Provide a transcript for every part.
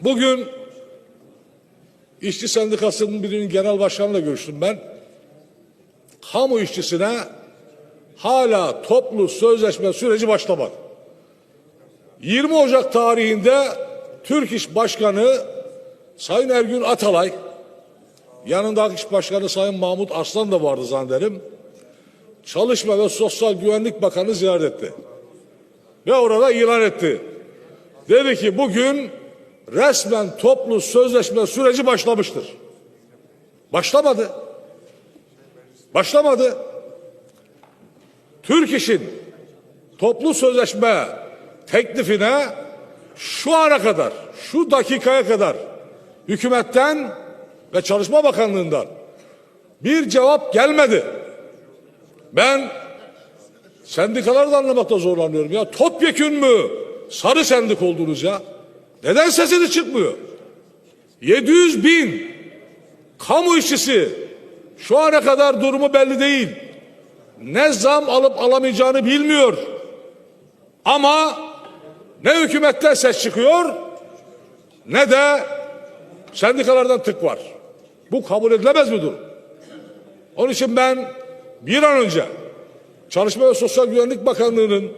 Bugün İşçi Sendikası'nın birinin genel başkanıyla görüştüm ben. Kamu işçisine hala toplu sözleşme süreci başlamadı. 20 Ocak tarihinde Türk İş Başkanı Sayın Ergün Atalay, yanında İş Başkanı Sayın Mahmut Arslan da vardı zannederim. Çalışma ve Sosyal Güvenlik Bakanı ziyaret etti. Ve orada ilan etti. Dedi ki bugün resmen toplu sözleşme süreci başlamıştır. Başlamadı. Başlamadı. Türk İş'in toplu sözleşme teklifine şu ana kadar, şu dakikaya kadar hükümetten ve Çalışma Bakanlığı'ndan bir cevap gelmedi. Ben sendikaları da anlamakta zorlanıyorum ya. Topyekün mü sarı sendik oldunuz ya? Neden sesiniz çıkmıyor? 700 bin kamu işçisi şu ana kadar durumu belli değil. Ne zam alıp alamayacağını bilmiyor. Ama ne hükümetten ses çıkıyor ne de sendikalardan tık var. Bu kabul edilemez bir durum. Onun için ben bir an önce Çalışma ve Sosyal Güvenlik Bakanlığı'nın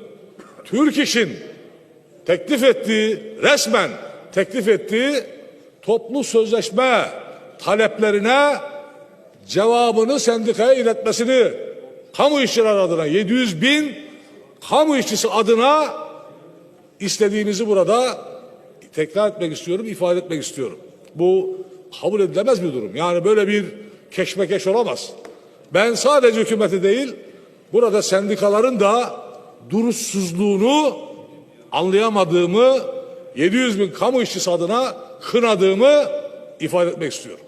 Türk İş'in teklif ettiği, resmen teklif ettiği toplu sözleşme taleplerine cevabını sendikaya iletmesini kamu işçiler adına 700 bin kamu işçisi adına istediğimizi burada tekrar etmek istiyorum, ifade etmek istiyorum. Bu kabul edilemez bir durum. Yani böyle bir keşmekeş olamaz. Ben sadece hükümeti değil, burada sendikaların da duruşsuzluğunu anlayamadığımı, 700 bin kamu işçisi adına kınadığımı ifade etmek istiyorum.